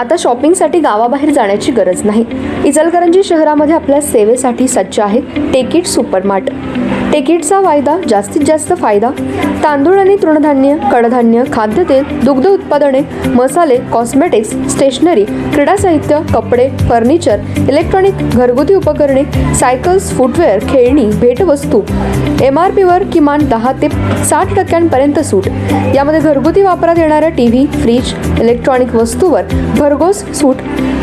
आता शॉपिंगसाठी गावाबाहेर जाण्याची गरज नाही. इचलकरंजी शहरामध्ये आपल्या सेवेसाठी सज्ज आहे. Ticket supermart. टिकीटचा वायदा जास्तीत जास्त फायदा तांदूळ आणि तृणधान्य कडधान्य खाद्यतेल दुग्ध उत्पादने मसाले कॉस्मेटिक्स स्टेशनरी क्रीडा साहित्य कपडे फर्निचर इलेक्ट्रॉनिक घरगुती उपकरणे सायकल्स फुटवेअर खेळणी भेटवस्तू एम आर पीवर किमान दहा ते साठ टक्क्यांपर्यंत सूट. यामध्ये घरगुती वापरात येणाऱ्या टी व्ही फ्रीज इलेक्ट्रॉनिक वस्तूवर भरघोस सूट.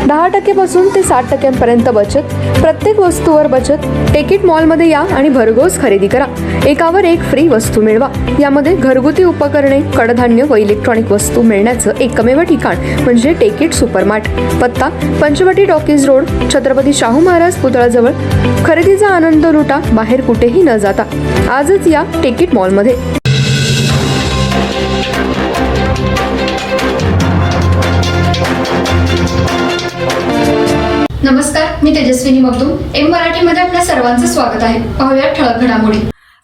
दहा टक्केपासून ते साठ टक्क्यांपर्यंत बचत. प्रत्येक वस्तूवर बचत. टेकिट मॉलमध्ये या आणि भरघोस खरेदी. करा. एकावर एक फ्री वस्तू मिळवा. यामध्ये घरगुती उपकरणे कडधान्य व इलेक्ट्रॉनिक वस्तू मिळण्याचं एकमेव ठिकाण म्हणजे टेकिट सुपरमार्ट पत्ता पंचवटी टॉकीज रोड छत्रपती शाहू महाराज पुतळाजवळ. खरेदीचा आनंद लुटा बाहेर कुठेही न जाता. आजच या टेकिट मॉलमध्ये मी तेजस्विनी मगदूम. एम मराठीमध्ये आपल्या सर्वांचं स्वागत आहे. पाहूया ठळक घडामोडी.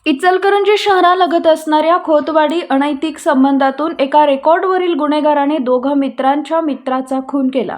इचलकरंजी शहरालगत असणाऱ्या खोतवाडी अनैतिक संबंधातून एका रेकॉर्डवरील गुन्हेगाराने दोघं मित्रांच्या मित्राचा खून केला.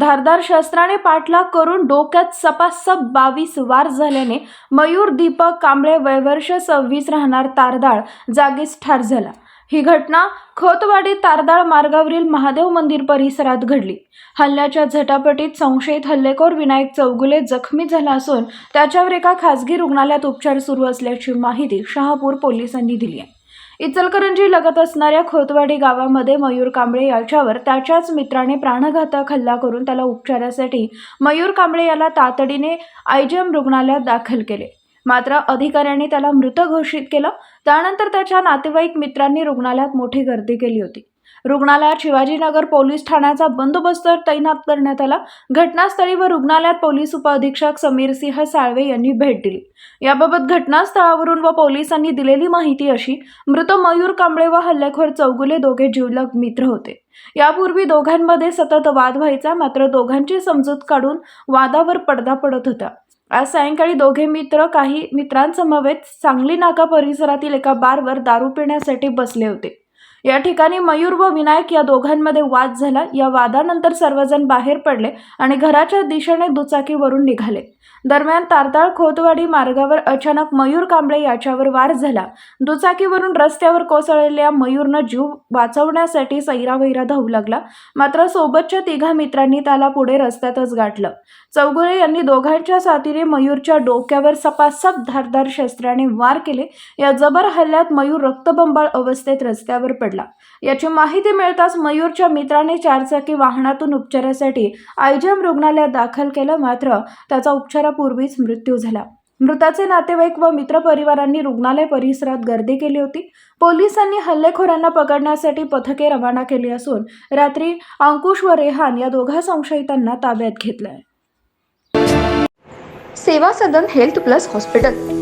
धारदार शस्त्राने पाठलाग करून डोक्यात सपासप बावीस वार झाल्याने मयूर दीपक कांबळे वयवर्ष सव्वीस राहणार तारदाळ जागीच ठार झाला. ही घटना खतवाडी तारदाळ मार्गावरील महादेव मंदिर परिसरात घडली. हल्ल्याच्या झटापटीत संशयित हल्लेखोर विनायक चौगुले जखमी झाला असून त्याच्यावर एका खासगी रुग्णालयात उपचार सुरू असल्याची माहिती शहापूर पोलिसांनी दिली आहे. इचलकरंजी लगत असणाऱ्या खोतवाडी गावामध्ये मयूर कांबळे याच्यावर त्याच्याच मित्राने प्राणघातक हल्ला करून त्याला उपचारासाठी मयूर कांबळे याला तातडीने आयजीएम रुग्णालयात दाखल केले. मात्र अधिकाऱ्यांनी त्याला मृत घोषित केलं. त्यानंतर त्याच्या नातेवाईक मित्रांनी रुग्णालयात मोठी गर्दी केली होती. रुग्णालयात शिवाजीनगर पोलीस ठाण्याचा बंदोबस्त तैनात करण्यात आला. घटनास्थळी व रुग्णालयात पोलीस उपअधीक्षक समीर सिंह साळवे यांनी भेट दिली. याबाबत घटनास्थळावरून व पोलिसांनी दिलेली माहिती अशी मृत मयूर कांबळे व हल्लेखोर चौगुले दोघे जिवलग मित्र होते. यापूर्वी दोघांमध्ये सतत वाद व्हायचा मात्र दोघांची समजूत काढून वादावर पडदा पडत होता. आज सायंकाळी दोघे मित्र काही मित्रांसमवेत सांगली नाका परिसरातील एका बारवर दारू पिण्यासाठी बसले होते. या ठिकाणी मयूर व विनायक या दोघांमध्ये वाद झाला. या वादानंतर सर्वजण बाहेर पडले आणि घराच्या दिशेने दुचाकीवरून निघाले. दरम्यान तारताळ खोतवाडी मार्गावर अचानक मयूर कांबळे याच्यावर वार झाला. दुचाकीवरून रस्त्यावर कोसळलेल्या मयूरनं जीव वाचवण्यासाठी सैरावैरा धावू लागला. मात्र सोबतच्या तिघा मित्रांनी त्याला पुढे रस्त्यातच गाठलं. चौगुले यांनी दोघांच्या साथीने मयूरच्या डोक्यावर सपासप धारदार शस्त्राने वार केले. या जबर हल्ल्यात मयूर रक्तबंबाळ अवस्थेत रस्त्यावर पडला. याची माहिती मिळताच मयूरच्या मित्राने चारचाकी वाहनातून उपचारासाठी आयजम रुग्णालयात दाखल केलं मात्र त्याचा उपचारापूर्वीच मृत्यू झाला. मृताचे नातेवाईक व मित्रपरिवारांनी रुग्णालय परिसरात गर्दी केली होती. पोलिसांनी हल्लेखोरांना पकडण्यासाठी पथके रवाना केली असून रात्री अंकुश व रेहान या दोघा संशयितांना ताब्यात घेतलंय. Seva Sadan health plus hospital.